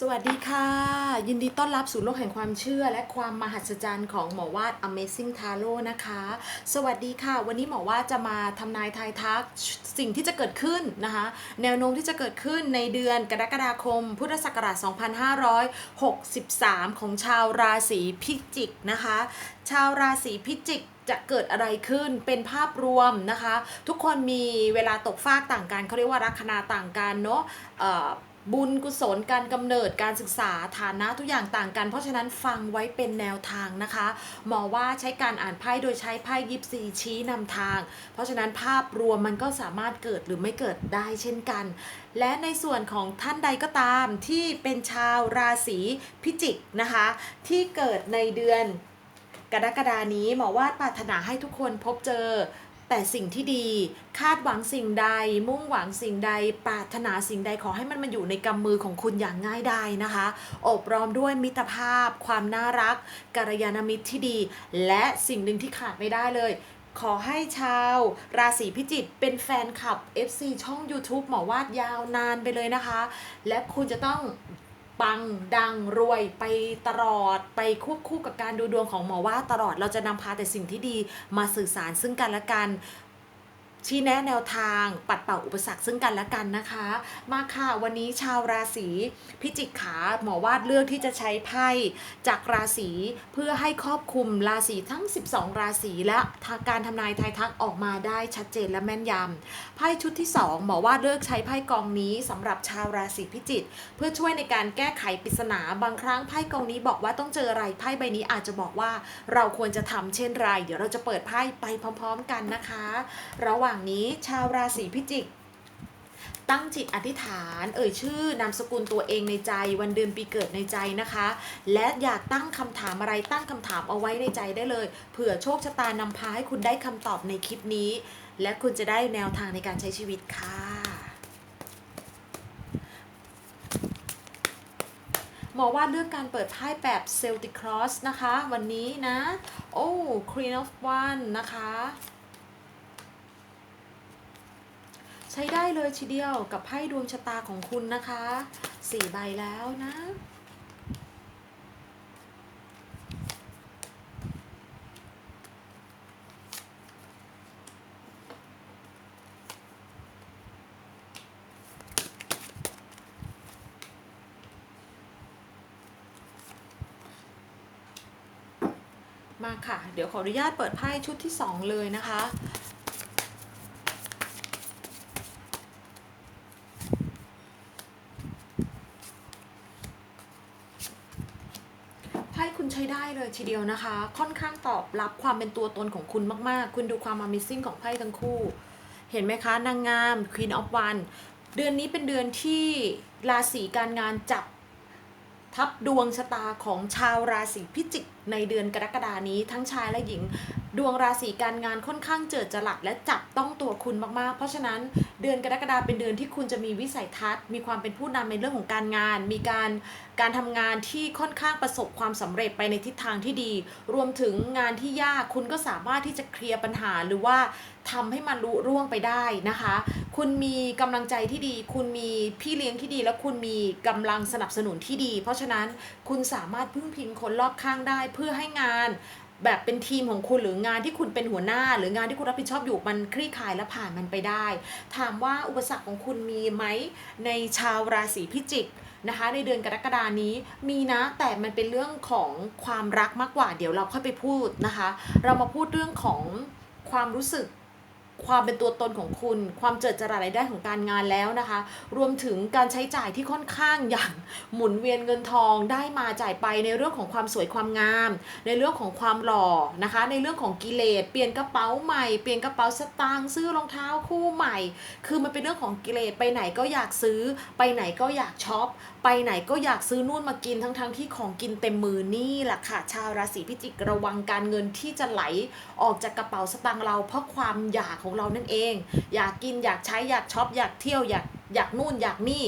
สวัสดีค่ะ ยินดีต้อนรับสู่โลกแห่งความเชื่อ และความมหัศจรรย์ของหมอวาด Amazing Tarot นะคะ สวัสดีค่ะ วันนี้หมอวาดจะมาทำนายทายทักสิ่งที่จะเกิดขึ้นนะคะ แนวโน้มที่จะเกิดขึ้นในเดือนกรกฎาคม พุทธศักราช 2563 ของชาวราศีพิจิกนะคะ ชาวราศีพิจิกจะเกิดอะไรขึ้นเป็นภาพรวมนะคะ ทุกคนมีเวลาตกฟากต่างกันเขาเรียกว่าลัคนาต่างกันเนาะเอ่อ บุญกุศลการกำเนิดการศึกษาฐานะทุกอย่างต่างกัน เพราะฉะนั้นฟังไว้เป็นแนวทางนะคะหมอว่าใช้การอ่านไพ่โดยใช้ไพ่ยิปซีชี้นำทาง เพราะฉะนั้นภาพรวมมันก็สามารถเกิดหรือไม่เกิดได้เช่นกัน และในส่วนของท่านใดก็ตามที่เป็นชาวราศีพิจิกนะคะ ที่เกิดในเดือนกรกฎานี้หมอวาดปรารถนาให้ทุกคนพบเจอ แต่สิ่งที่ดีคาดหวังสิ่งใด มุ่งหวังสิ่งใด ปรารถนาสิ่งใดขอให้มันมาอยู่ในกำมือของคุณอย่างง่ายดายนะคะ อบรอมด้วยมิตรภาพ ความน่ารักกัลยาณมิตรที่ดี และสิ่งหนึ่งที่ขาดไม่ได้เลยขอให้ชาวราศีพิจิกเป็นแฟนคลับ FC ช่อง YouTube หมอวาดยาวนานไปเลยนะคะ และคุณจะต้อง ปังดังรวยไปตลอดไปควบคู่กับการดูดวงของหมอว่าตลอดเราจะนำพาแต่สิ่งที่ดีมาสื่อสารซึ่งกันและกัน ชี้แนะแนวทางปัดเป่าอุปสรรคซึ่งกันและกันนะคะ มาค่ะวันนี้ชาวราศีพิจิกขาหมอวาดเลือกที่จะใช้ไพ่จากราศีเพื่อให้ครอบคลุมราศีทั้ง 12 ราศีและทางการทำนายทายทักออกมาได้ชัดเจนและแม่นยำไพ่ชุดที่ 2 หมอวาดเลือกใช้ไพ่กองนี้สำหรับชาวราศีพิจิกเพื่อช่วยในการแก้ไขปริศนาบางครั้งไพ่กองนี้บอกว่าต้องเจออะไรไพ่ใบนี้อาจจะบอกว่าเราควรจะทำเช่นไร เดี๋ยวเราจะเปิดไพ่ไปพร้อม ๆ กันนะคะ ระหว่างางนี้ชาวราศีพิจิก ตั้งจิตอธิษฐาน เอ่ยชื่อนามสกุลตัวเองในใจวันเดือนปีเกิดในใจนะคะ และอยากตั้งคำถามอะไรตั้งคำถามเอาไว้ในใจได้เลย เผื่อโชคชะตานำพาให้คุณได้คำตอบในคลิปนี้ และคุณจะได้แนวทางในการใช้ชีวิตค่ะหมอว่าเลือกการเปิดไพ่แบบเซลติครอสนะคะ วันนี้นะ โอ้ Queen of One นะคะ ใช้ได้เลยทีเดียวกับไพ่ดวงชะตาของคุณนะคะสี่ใบแล้วนะมาค่ะ เดี๋ยวขออนุญาตเปิดไพ่ชุดที่ 2 เลยนะคะ ไพ่คุณ ใช้ได้เลยทีเดียวนะคะ ค่อนข้างตอบรับความเป็นตัวตนของคุณมากๆ คุณดูความ Amazing ของไพ่ทั้งคู่ เห็นไหมคะ นางงาม Queen of One เดือนนี้เป็นเดือนที่ราศีการงานจับทับดวงชะตาของชาวราศีพิจิกในเดือนกรกฎานี้ทั้งชายและหญิง ดวงราศีการงานค่อนข้างเจิดจรัสและจับต้องตัวคุณมากๆ เพราะฉะนั้นเดือนกรกฎาเป็นเดือนที่คุณจะมีวิสัยทัศน์ มีความเป็นผู้นำในเรื่องของการงาน มีการการทำงานที่ค่อนข้างประสบความสำเร็จไปในทิศทางที่ดี รวมถึงงานที่ยากคุณก็สามารถที่จะเคลียร์ปัญหาหรือว่าทำให้มันลุร่วงไปได้นะคะ คุณมีกำลังใจที่ดี คุณมีพี่เลี้ยงที่ดี และคุณมีกำลังสนับสนุนที่ดี เพราะฉะนั้นคุณสามารถพึ่งพิงคนรอบข้างได้เพื่อให้งาน แบบเป็นทีมของคุณหรืองานที่คุณเป็นหัวหน้า หรืองานที่คุณรับผิดชอบอยู่มันคลี่คลายและผ่านมันไปได้ ถามว่าอุปสรรคของคุณมีไหมในชาวราศีพิจิกนะคะในเดือนกรกฎานี้มีนะแต่มันเป็นเรื่องของความรักมากกว่าเดี๋ยวเราค่อยไปพูดนะคะ เรามาพูดเรื่องของความรู้สึก ความเป็นตัวตนของคุณ ความเจิดจรัสรายได้ของการงานแล้วนะคะ รวมถึงการใช้จ่ายที่ค่อนข้างอย่างหมุนเวียนเงินทองได้มาจ่ายไปในเรื่องของความสวยความงาม ในเรื่องของความหล่อนะคะ ในเรื่องของกิเลสเปลี่ยนกระเป๋าใหม่เปลี่ยนกระเป๋าสตางค์ซื้อรองเท้าคู่ใหม่ คือมันเป็นเรื่องของกิเลสไปไหนก็อยากซื้อ ไปไหนก็อยากช็อปไปไหนก็อยากซื้อนู่นมากินทั้งๆทที่ของกินเต็มมือนี่แหละค่ะชาวราศีพิจิกระวังการเงินที่จะไหลออกจากกระเป๋าสตางค์เราเพราะความอยากของเรานั่นเอง อยากกินอยากใช้อยากช็อปอยากเที่ยวอยากอยากนู่นอยากนี่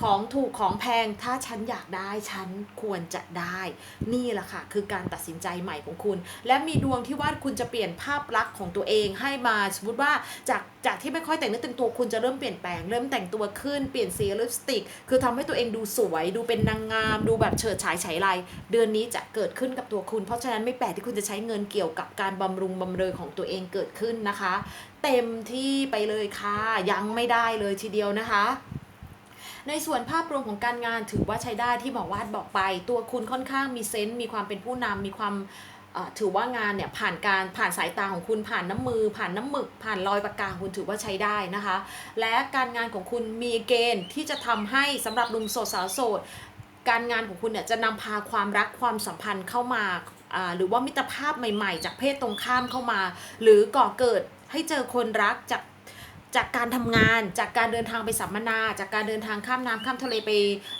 ของถูกของแพงถ้าฉันอยากได้ฉันควรจะได้ นี่แหละค่ะ คือการตัดสินใจใหม่ของคุณ และมีดวงที่ว่าคุณจะเปลี่ยนภาพลักษณ์ของตัวเองให้มาสมมติว่าจากจากที่ไม่ค่อยแต่งเนื้อแต่งตัวคุณจะเริ่มเปลี่ยนแปลงเริ่มแต่งตัวขึ้นเปลี่ยนสีลิปสติก คือทำให้ตัวเองดูสวย ดูเป็นนางงาม ดูแบบเฉิดฉายฉายไรเดือนนี้จะเกิดขึ้นกับตัวคุณ เพราะฉะนั้นไม่แปลกที่คุณจะใช้เงินเกี่ยวกับการบำรุงบำเรอของตัวเองเกิดขึ้นนะคะ เต็มที่ไปเลยค่ะยังไม่ได้เลยทีเดียวนะคะ ในส่วนภาพรวมของการงานถือว่าใช้ได้ที่หมอวาดบอกไป ตัวคุณค่อนข้างมีเซนต์มีความเป็นผู้นำมีความถือว่างานเนี่ยผ่านการผ่านสายตาของคุณผ่านน้ำมือ ผ่านน้ำหมึก ผ่านรอยปากกาคุณถือว่าใช้ได้นะคะ และการงานของคุณมีเกณฑ์ที่จะทำให้สำหรับหนุ่มโสดสาวโสดการงานของคุณเนี่ยจะนำพาความรักความสัมพันธ์เข้ามาหรือว่ามิตรภาพใหม่ ๆ จากเพศตรงข้ามเข้ามา หรือก่อเกิดให้เจอคนรักจาก จากการทำงานจากการเดินทางไปสัมมนา จากการเดินทางข้ามน้ำข้ามทะเลไป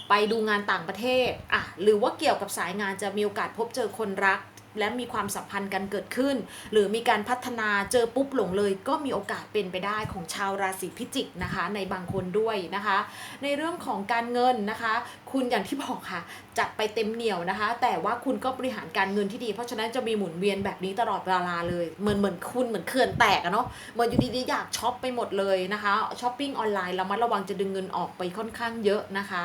ไปดูงานต่างประเทศอะหรือว่าเกี่ยวกับสายงานจะมีโอกาสพบเจอคนรัก และมีความสัมพันธ์กันเกิดขึ้น หรือมีการพัฒนาเจอปุ๊บหลงเลย ก็มีโอกาสเป็นไปได้ของชาวราศีพิจิกนะคะ ในบางคนด้วยนะคะ ในเรื่องของการเงินนะคะ คุณอย่างที่บอกค่ะจัดไปเต็มเหนียวนะคะ แต่ว่าคุณก็บริหารการเงินที่ดี เพราะฉะนั้นจะมีหมุนเวียนแบบนี้ตลอดเวลาเลยเหมือนเหมือนคุณเหมือนเขื่อนแตกอะเนาะเหมือนอยู่ดีๆอยากช็อปไปหมดเลยนะคะช้อปปิ้งออนไลน์ระมัดระวังจะดึงเงินออกไปค่อนข้างเยอะนะคะ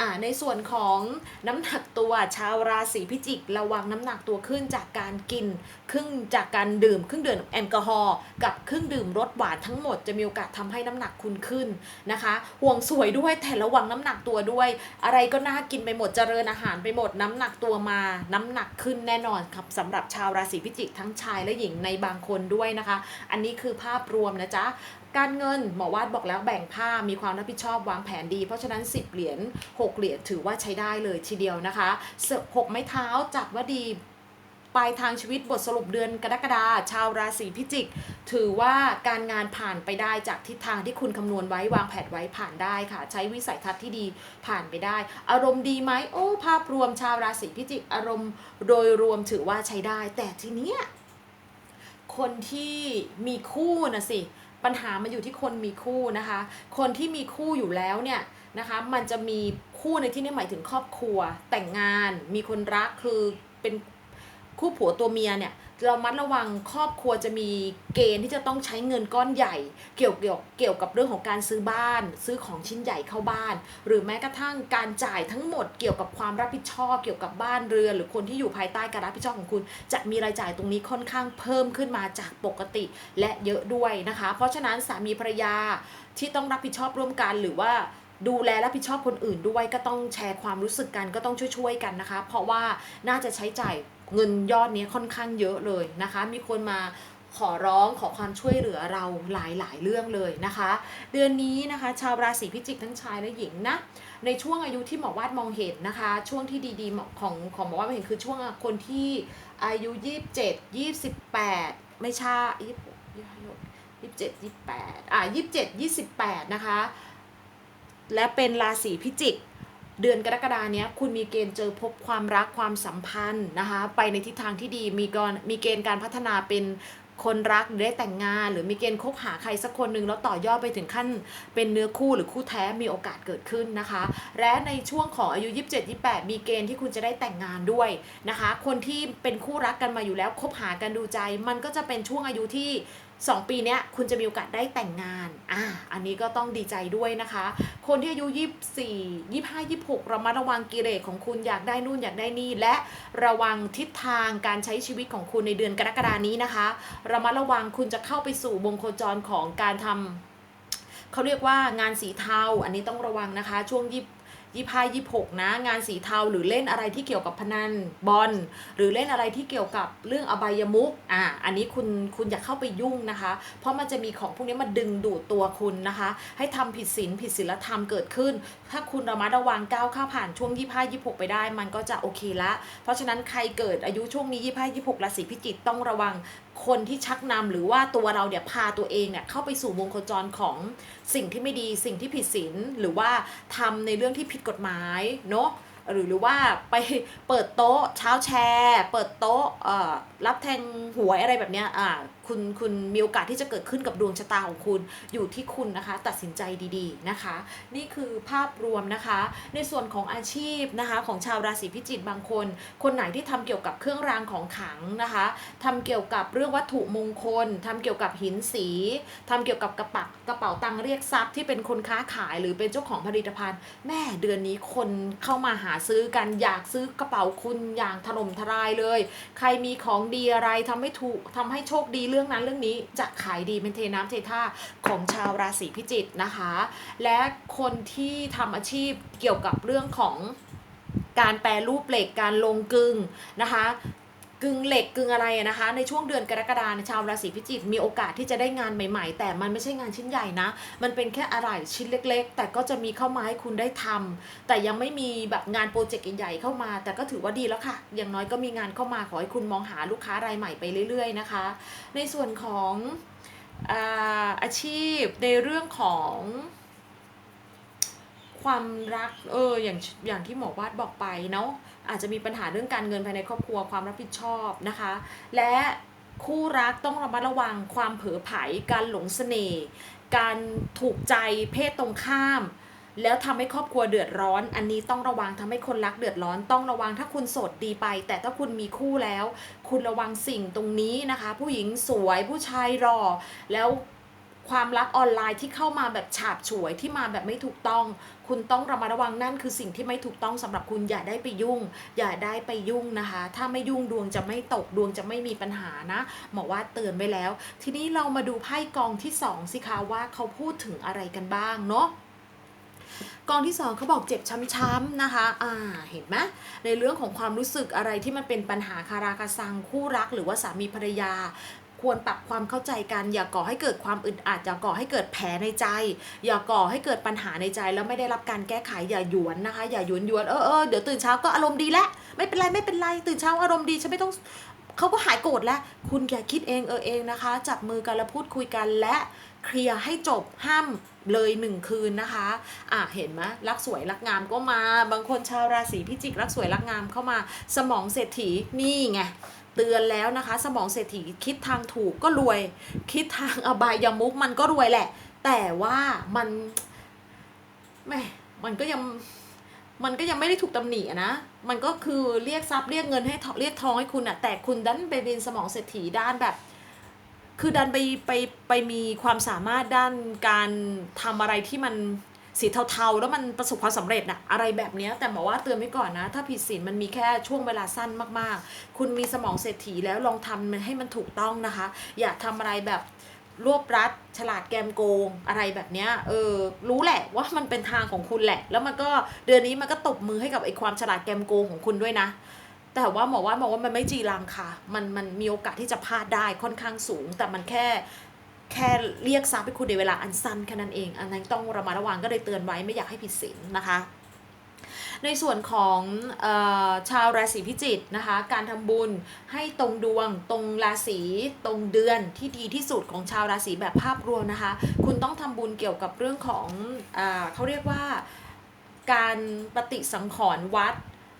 อ่าในส่วนของน้ำหนักตัวชาวราศีพิจิก ระวังน้ำหนักตัวขึ้นจากการกิน ครึ่งจากการดื่ม ครื่งดื่มแอลกอฮอล์กับครื่งดื่มรสหวานทั้งหมดจะมีโอกาสทำให้น้ำหนักคุณขึ้นนะคะ ห่วงสวยด้วยแต่ระวังน้ำหนักตัวด้วย อะไรก็น่ากินไปหมดเจริญอาหารไปหมดน้ำหนักตัวมา น้ำหนักขึ้นแน่นอนครับสำหรับชาวราศีพิจิกทั้งชายและหญิงในบางคนด้วยนะคะ อันนี้คือภาพรวมนะจ๊ะการเงินหมอวาดบอกแล้วแบ่งผ้ามีความรับผิดชอบวางแผนดี เพราะฉะนั้น 10 เหรียญ6เหรียญถือว่าใช้ได้เลยทีเดียวนะคะหกไม้เท้าจัดว่าดี ปลายทางชีวิตบทสรุปเดือนกรกฎาชาวราศีพิจิก ถือว่าการงานผ่านไปได้จากทิศทางที่คุณคำนวณไว้วางแผนไว้ผ่านได้ค่ะ ใช้วิสัยทัศน์ที่ดีผ่านไปได้ อารมณ์ดีไหมโอ้ภาพรวมชาวราศีพิจิก อารมณ์โดยรวมถือว่าใช้ได้ แต่ทีเนี้ยคนที่มีคู่นะสิปัญหามันอยู่ที่คนมีคู่นะคะ คนที่มีคู่อยู่แล้วเนี่ยนะคะ มันจะมีคู่ในที่นี้หมายถึงครอบครัว แต่งงาน มีคนรักคือเป็น คู่ผัวตัวเมียเนี่ยเรามัดระวังครอบครัวจะมีเกณฑ์ที่จะต้องใช้เงินก้อนใหญ่ เกี่ยวเกี่ยวเกี่ยวกับเรื่องของการซื้อบ้าน ซื้อของชิ้นใหญ่เข้าบ้าน หรือแม้กระทั่งการจ่ายทั้งหมดเกี่ยวกับความรับผิดชอบเกี่ยวกับบ้านเรือน หรือคนที่อยู่ภายใต้การรับผิดชอบของคุณ จะมีรายจ่ายตรงนี้ค่อนข้างเพิ่มขึ้นมาจากปกติและเยอะด้วยนะคะ เพราะฉะนั้นสามีภรรยาที่ต้องรับผิดชอบร่วมกันหรือว่า ดูแลรับผิดชอบคนอื่นด้วยก็ต้องแชร์ความรู้สึกกันก็ต้องช่วยๆกันนะคะ เพราะว่าน่าจะใช้จ่ายเงินยอดนี้ค่อนข้างเยอะเลยนะคะ มีคนมาขอร้องขอความช่วยเหลือเราหลายๆ เรื่องเลยนะคะ เดือนนี้นะคะ ชาวราศีพิจิกทั้งชายและหญิงนะในช่วงอายุที่หมอวาดมองเห็นนะคะ ช่วงที่ดีๆของของหมอวาดมองเห็นคือช่วงคนที่อายุ 27 28 ไม่ใช่ยี่สิบยี่สิบเจ็ดยี่สิบแปดอะยี่สิบเจ็ดยี่สิบแปดนะคะ และเป็นราศีพิจิก เดือนกรกฎาเนี้ยคุณมีเกณฑ์เจอพบความรักความสัมพันธ์นะคะไปในทิศทางที่ดีมีกรมีเกณฑ์การพัฒนาเป็นคนรักหรือได้แต่งงาน หรือมีเกณฑ์คบหาใครสักคนหนึ่งแล้วต่อยอดไปถึงขั้น เป็นเนื้อคู่หรือคู่แท้มีโอกาสเกิดขึ้นนะคะ และในช่วงของอายุ 27 28 มีเกณฑ์ที่คุณจะได้แต่งงานด้วยนะคะ คนที่เป็นคู่รักกันมาอยู่แล้วคบหากันดูใจ มันก็จะเป็นช่วงอายุที่ 2 ปีเนี้ยคุณจะมีโอกาสได้แต่งงานอ่าอันนี้ก็ต้องดีใจด้วยนะคะ คนที่อายุ 24 25 26ระมัดระวังกิเลสของคุณอยากได้นู่นอยากได้นี่ และระวังทิศทางการใช้ชีวิตของคุณในเดือนกรกฎานี้นะคะระมัดระวังคุณจะเข้าไปสู่วงโคจรของการทำเขาเรียกว่างานสีเทา อันนี้ต้องระวังนะคะ ช่วงยี่ ยี่ห้ายี่หกนะ งานสีเทาหรือเล่นอะไรที่เกี่ยวกับพนันบอลหรือเล่นอะไรที่เกี่ยวกับเรื่องอบายมุกอ่าอันนี้คุณคุณอย่าเข้าไปยุ่งนะคะ เพราะมันจะมีของพวกนี้มาดึงดูดตัวคุณนะคะ ให้ทำผิดศีลผิดศีลธรรมเกิดขึ้น ถ้าคุณระมัดระวังก้าวข้าผ่านช่วงยี่ห้ายี่หกไปได้ มันก็จะโอเคละ เพราะฉะนั้นใครเกิดอายุช่วงนี้ยี่ห้ายี่หกราศีพิจิกต้องระวัง คนที่ชักนำหรือว่าตัวเราเนี่ยพาตัวเองเนี่ยเข้าไปสู่วงโคจรของสิ่งที่ไม่ดีสิ่งที่ผิดศีลหรือว่าทำในเรื่องที่ผิดกฎหมายเนาะหรือหรือว่าไปเปิดโต๊ะเช้าแชร์ เปิดโต๊ะรับแทงหวยอะไรแบบเนี้ยอ่า คุณคุณมีโอกาสที่จะเกิดขึ้นกับดวงชะตาของคุณอยู่ที่คุณนะคะ ตัดสินใจดีๆนะคะ นี่คือภาพรวมนะคะ ในส่วนของอาชีพนะคะ ของชาวราศีพิจิกบางคน คนไหนที่ทำเกี่ยวกับเครื่องรางของขลังนะคะทำเกี่ยวกับเรื่องวัตถุมงคลทำเกี่ยวกับหินสีทำเกี่ยวกับกระปักกระเป๋าตังค์เรียกทรัพย์ที่เป็นคนค้าขายหรือเป็นเจ้าของผลิตภัณฑ์ แม่เดือนนี้คนเข้ามาหาซื้อกันอยากซื้อกระเป๋าคุณอย่างถล่มทลายเลย ใครมีของดีอะไรทำให้ถูกทำให้โชคดีเรื่องนั้นเรื่องนี้จะขายดีเป็นเทน้ำเทท่าของชาวราศีพิจิกนะคะ และคนที่ทำอาชีพเกี่ยวกับเรื่องของการแปรรูปเหล็กการลงกึ่งนะคะ กึ่งเหล็กกึ่งอะไรนะคะ ในช่วงเดือนกรกฎาคมชาวราศีพิจิกมีโอกาสที่จะได้งานใหม่ ๆ แต่มันไม่ใช่งานชิ้นใหญ่นะ มันเป็นแค่อะไรชิ้นเล็ก ๆ แต่ก็จะมีเข้ามาให้คุณได้ทำแต่ยังไม่มีแบบงานโปรเจกต์ใหญ่ๆเข้ามา แต่ก็ถือว่าดีแล้วค่ะ อย่างน้อยก็มีงานเข้ามาขอให้คุณมองหาลูกค้ารายใหม่ไปเรื่อย ๆ นะคะ ในส่วนของอาอาชีพในเรื่องของ ความรักเอออย่างอย่างที่หมอวาดบอกไปเนาะอาจจะมีปัญหาเรื่องการเงินภายในครอบครัวความรับผิดชอบนะคะ และคู่รักต้องระมัดระวังความเผลอไผลการหลงเสน่ห์การถูกใจเพศตรงข้าม แล้วทำให้ครอบครัวเดือดร้อน อันนี้ต้องระวังทำให้คนรักเดือดร้อน ต้องระวังถ้าคุณโสดดีไป แต่ถ้าคุณมีคู่แล้ว คุณระวังสิ่งตรงนี้นะคะ ผู้หญิงสวยผู้ชายรอแล้ว ความรักออนไลน์ที่เข้ามาแบบฉาบฉวยที่มาแบบไม่ถูกต้อง คุณต้องระมัดระวังนั่นคือสิ่งที่ไม่ถูกต้องสำหรับคุณอย่าได้ไปยุ่ง อย่าได้ไปยุ่งนะคะ ถ้าไม่ยุ่งดวงจะไม่ตกดวงจะไม่มีปัญหานะหมอว่าเตือนไว้แล้ว ทีนี้เรามาดูไพ่กองที่สองสิคะว่าเขาพูดถึงอะไรกันบ้างเนาะกองที่สองเขาบอกเจ็บช้ำๆนะคะ อ่า เห็นไหมในเรื่องของความรู้สึกอะไรที่มันเป็นปัญหาคาราคาซังคู่รักหรือว่าสามีภรรยา ควรปรับความเข้าใจกัน อย่าก่อให้เกิดความอึดอัดอย่าก่อให้เกิดแผลในใจ อย่าก่อให้เกิดปัญหาในใจ แล้วไม่ได้รับการแก้ไขอย่าหยวนนะคะ อย่าหยวนหยวนเออเออเดี๋ยวตื่นเช้าก็อารมณ์ดีแล้วไม่เป็นไรไม่เป็นไรตื่นเช้าอารมณ์ดีฉันไม่ต้องเขาก็หายโกรธแล้ว คุณอย่าคิดเองเออเองนะคะ จับมือกันแล้วพูดคุยกันและเคลียร์ให้จบห้ามเลยหนึ่งคืนนะคะ อะเห็นไหมรักสวยรักงามก็มา บางคนชาวราศีพิจิกรักสวยรักงามเข้ามา สมองเศรษฐีนี่ไง เตือนแล้วนะคะ สมองเศรษฐีคิดทางถูกก็รวย คิดทางอบายามุกมันก็รวยแหละ แต่ว่ามันแม่มันก็ยังมันก็ยังไม่ได้ถูกตำหนินะ มันก็คือเรียกทรัพย์เรียกเงินให้เรียกทองให้คุณอะแต่คุณดันไปเป็นสมองเศรษฐีด้านแบบ คือดันไปไปไปมีความสามารถด้านการทำอะไรที่มัน สีเทาๆ แล้วมันประสบความสำเร็จนะอะไรแบบนี้แต่หมอว่าเตือนไว้ก่อนนะ ถ้าผิดศีลมันมีแค่ช่วงเวลาสั้นมากๆ คุณมีสมองเศรษฐีแล้วลองทำมันให้มันถูกต้องนะคะ อย่าทำอะไรแบบรวบรัดฉลาดแกมโกงอะไรแบบเนี้ยเออรู้แหละว่ามันเป็นทางของคุณแหละ แล้วมันก็เดือนนี้มันก็ตบมือให้กับไอ้ความฉลาดแกมโกงของคุณด้วยนะ แต่ว่าหมอว่าหมอว่ามันไม่จีรังค่ะ มันมันมีโอกาสที่จะพลาดได้ค่อนข้างสูง แต่มันแค่ แค่เรียกทรัพย์ให้คุณในเวลาอันสั้นแค่นั้นเอง อันนั้นต้องระมัดระวังก็เลยเตือนไว้ไม่อยากให้ผิดศีลนะคะ ในส่วนของออชาวราศีพิจิกนะคะ การทำบุญให้ตรงดวง ตรงราศีตรงเดือนที่ดีที่สุดของชาวราศีแบบภาพรวมนะคะ คุณต้องทำบุญเกี่ยวกับเรื่องของอเขาเรียกว่าการปฏิสังขรณ์วัด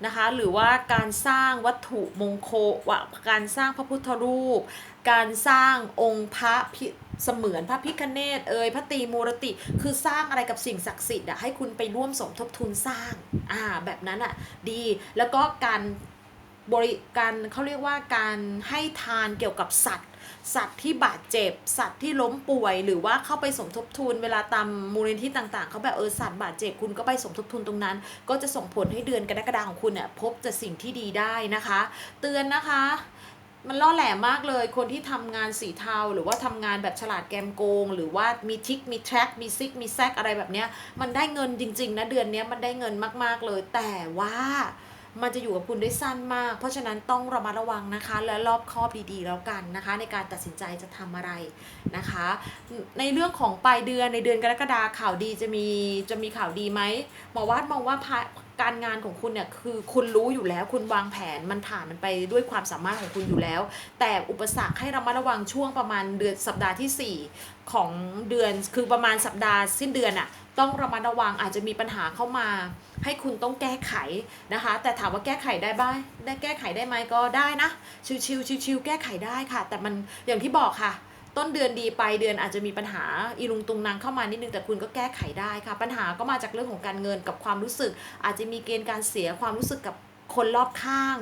นะคะหรือว่าการสร้างวัตถุมงคลการสร้างพระพุทธรูป การสร้างองค์พระพิเสมือนพระพิคเนตเอ่ยพระตีมูรติ คือสร้างอะไรกับสิ่งศักดิ์สิทธิ์อะให้คุณไปร่วมสมทบทุนสร้างอ่าแบบนั้นอะดีแล้วก็การบริการเขาเรียกว่าการให้ทานเกี่ยวกับสัตว์ สัตว์ที่บาดเจ็บ สัตว์ที่ล้มป่วย หรือว่าเข้าไปสมทบทุนเวลาตามมูลนิธิต่างๆเขาแบบเออสัตว์บาดเจ็บคุณก็ไปสมทบทุนตรงนั้น ก็จะส่งผลให้เดือนกรกฎาคมของคุณเนี่ยพบแต่สิ่งที่ดีได้นะคะ เตือนนะคะ มันล่อแหลมมากเลย คนที่ทำงานสีเทา หรือว่าทำงานแบบฉลาดแกมโกง หรือว่ามีทิกมีแทร็กมีซิกมีแซกอะไรแบบเนี้ยมันได้เงินจริงๆนะเดือนเนี้ยมันได้เงินมากๆเลย แต่ว่า มันจะอยู่กับคุณได้สั้นมาก เพราะฉะนั้นต้องระมัดระวังนะคะ และรอบคอบดีๆแล้วกันนะคะ ในการตัดสินใจจะทำอะไรนะคะ ในเรื่องของปลายเดือนในเดือนกรกฎาข่าวดีจะมีจะมีข่าวดีไหมหมอวาดมองว่าพาการงานของคุณเนี่ยคือคุณรู้อยู่แล้ว คุณวางแผนมันผ่านมันไปด้วยความสามารถของคุณอยู่แล้ว แต่อุปสรรคให้ระมัดระวังช่วงประมาณเดือนสัปดาห์ที่ 4 ของเดือนคือประมาณสัปดาห์สิ้นเดือนอะ ต้องระมัดระวังอาจจะมีปัญหาเข้ามา ให้คุณต้องแก้ไขนะคะ แต่ถามว่าแก้ไขได้บ้างได้แก้ไขได้ไหมก็ได้นะชิวๆชิวๆแก้ไขได้ค่ะ แต่มันอย่างที่บอกค่ะต้นเดือนดีไปเดือนอาจจะมีปัญหาอีลุงตุงนางเข้ามานิดนึงแต่คุณก็แก้ไขได้ค่ะ ปัญหาก็มาจากเรื่องของการเงินกับความรู้สึก อาจจะมีเกณฑ์การเสียความรู้สึกกับคนรอบข้าง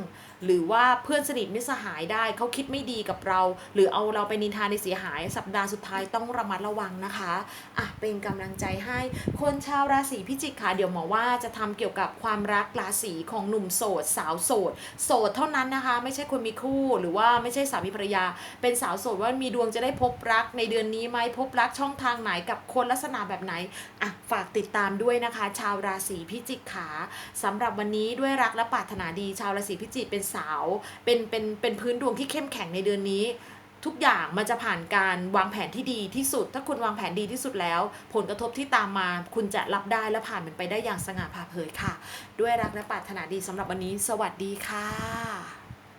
หรือว่าเพื่อนสนิทมิสหายได้เขาคิดไม่ดีกับเรา หรือเอาเราไปนินทาในเสียหาย สัปดาห์สุดท้ายต้องระมัดระวังนะคะอะเป็นกำลังใจให้คนชาวราศีพิจิกค่ะเดี๋ยวหมอว่าจะทำเกี่ยวกับความรักราศีของหนุ่มโสด สาวโสด โสดเท่านั้นนะคะ ไม่ใช่คนมีคู่หรือว่าไม่ใช่สามีภรรยา เป็นสาวโสดว่ามีดวงจะได้พบรักในเดือนนี้ไหมพบรักช่องทางไหนกับคนลักษณะแบบไหนอะฝากติดตามด้วยนะคะ ชาวราศีพิจิกขาสำหรับวันนี้ด้วยรักและปรารถนาดี ชาวราศีพิจิกเป็นสาว เป็นเป็นเป็นพื้นดวงที่เข้มแข็งในเดือนนี้ ทุกอย่างมันจะผ่านการวางแผนที่ดีที่สุด ถ้าคุณวางแผนดีที่สุดแล้ว ผลกระทบที่ตามมา คุณจะรับได้และผ่านมันไปได้อย่างสง่าผ่าเผยค่ะ ด้วยรักและปรารถนาดีสำหรับวันนี้ สวัสดีค่ะ